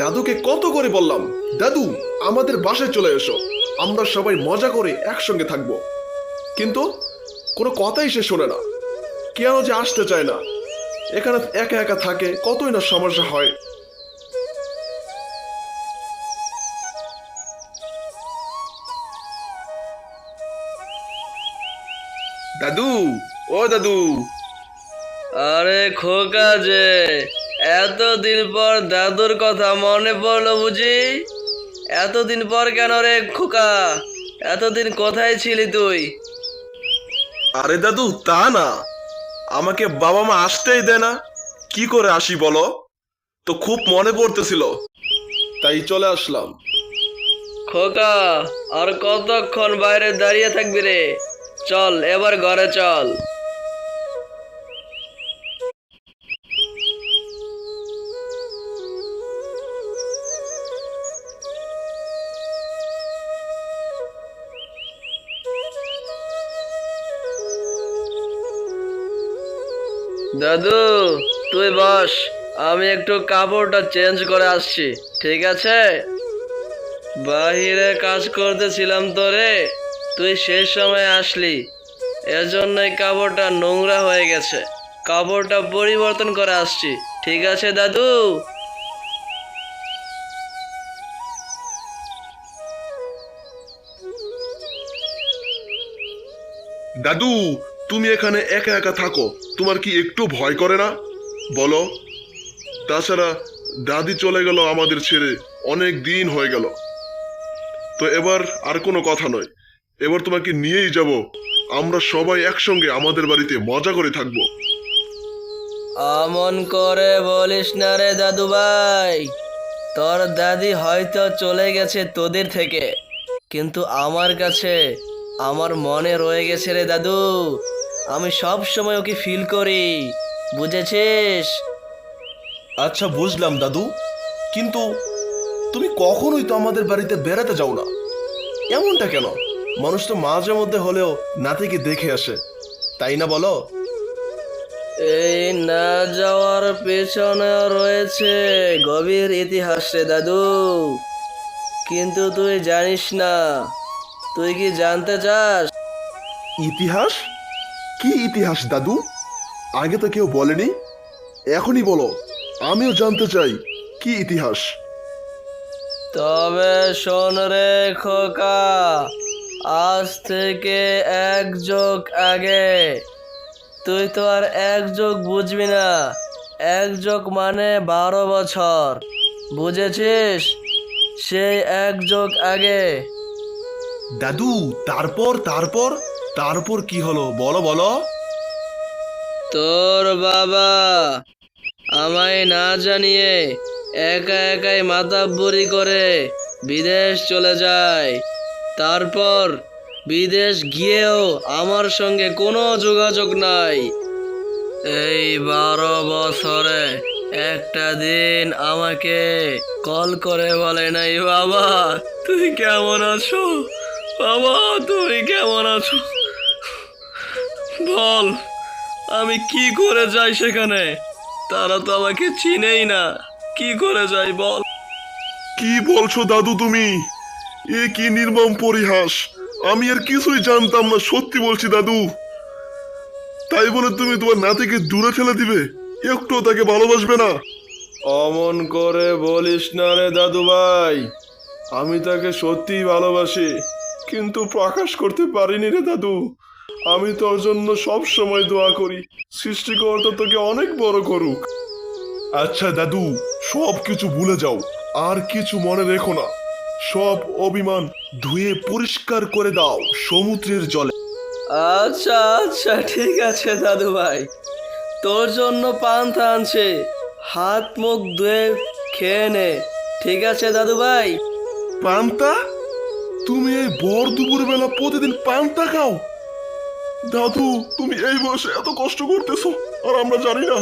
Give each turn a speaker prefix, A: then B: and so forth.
A: দাদুকে কত করে বললাম? দাদু, আমাদের বাসায় চলে এসো। আমরা সবাই মজা করে একসঙ্গে থাকব। কিন্তু কোনো কথাই সে শোনে না। কেন যে আসতে চায় না? এখানে একা একা থাকে, কতই না সমস্যা হয়। দাদু, ও দাদু।
B: আরে খোকা যে। এতদিন পর দাদুর কথা মনে পড়ল বুঝি? এতদিন পর কেন রে খোকা? এতদিন কোথায় ছিলি তুই?
A: আরে দাদু তা না। আমাকে বাবা মা আসতেই দেয় না। কি করে আসি বলো? তো খুব মনে পড়তেছিল। তাই চলে আসলাম।
B: খোকা আর কতক্ষণ বাইরে দাঁড়িয়ে থাকবি রে? চল এবার ঘরে চল। দাদু, তুই বস, আমি একটু কাপড়টা চেঞ্জ করে আসছি, ঠিক আছে? বাহিরে কাজ করতেছিলাম তো রে, তুই সেই সময় আসলি, এজন্যই কাপড়টা নোংরা হয়ে গেছে, কাপড়টা পরিবর্তন করে আসছি, ঠিক আছে দাদু?
A: দাদু তুমি এখানে একা একা থাকো, তোমার কি একটু ভয় করে না? বলো। তাছাড়া দাদি চলে গেল আমাদের ছেড়ে, অনেক দিন হয়ে গেল। তো এবার আর কোনো কথা নয়। এবার তোমাকে নিয়েই যাব। আমরা সবাই একসঙ্গে আমাদের বাড়িতে মজা করে থাকব।
B: আমন করে বলিস না রে দাদু ভাই তোর দাদি হয়তো চলে গেছে তোদের থেকে। কিন্তু আমার কাছে, আমার মনে রয়ে গেছে রে দাদু। আমি সব সময় ওকে ফিল করি। বুঝেছিস?
A: আচ্ছা বুঝলাম দাদু। কিন্তু তুমি কখনোই তো আমাদের বাড়িতে বেড়াতে যাও না। এমনটা কেন? মানুষ তো মাঝে মধ্যে হলেও নাতিকে দেখে আসে। তাই না বলো?
B: এই না যাওয়ার পেছনে রয়েছে গভীর ইতিহাস রে দাদু। কিন্তু তুই জানিস না। তুই কি জানতে চাস?
A: ইতিহাস? কি ইতিহাস দাদু? আগে তো কেউ বলেনি? এখনই বলো। আমিও জানতে চাই কি ইতিহাস?
B: তবে শোন রে খোকা আজ থেকে এক যোগ আগে তুই তো আর এক যোগ বুঝবি না। এক যোগ মানে বারো বছর বুঝেছিস? সেই এক যোগ আগে।
A: দাদু তারপর তারপর? তারপর কি হলো? বলো বলো।
B: তোর বাবা আমায় না জানিয়ে একা একাই বুড়ি করে বিদেশ চলে যায়। তারপর বিদেশ গিয়েও আমার সঙ্গে কোনো যোগাযোগ নাই। এই বারো বছরে একটা দিন আমাকে কল করে বলে, নাই বাবা, তুই কেমন আছো? বাবা তুই কেমন আছো? বল আমি কি করে যাই সেখানে? তারা তো আমাকে চিনেই না। কি করে যাই বল?
A: কি বলছো দাদু তুমি? এ কি নির্মম পরিহাস। আমি আর কিছুই জানতাম না সত্যি বলছি দাদু। তাই বলে তুমি তোমার নাতিকে দূরে ফেলে দিবে? একটু তাকে ভালোবাসবে না। অমন করে বলিস না রে দাদু ভাই আমি তাকে সত্যিই ভালোবাসি। কিন্তু প্রকাশ করতে পারিনি রে দাদু। আমি তোর জন্য সব সময় দোয়া করি। সৃষ্টিকর্তা তোকে অনেক বড় করুক। আচ্ছা দাদু সব কিছু ভুলে যাও। আর কিছু মনে রেখো না। সব অভিমান ধুয়ে পরিষ্কার করে দাও সমুদ্রের জলে।
B: আচ্ছা আচ্ছা ঠিক আছে দাদু ভাই। তোর জন্য পান্থা আনছে। হাত মুখ ধুয়ে খেয়ে নে। ঠিক আছে দাদু ভাই।
A: পান্তা তুমি এই বর দুপুর বেলা প্রতিদিন পানটা খাও। দাদু, তুমি এই বয়সে এত কষ্ট করতেছো, আর আমরা জানি না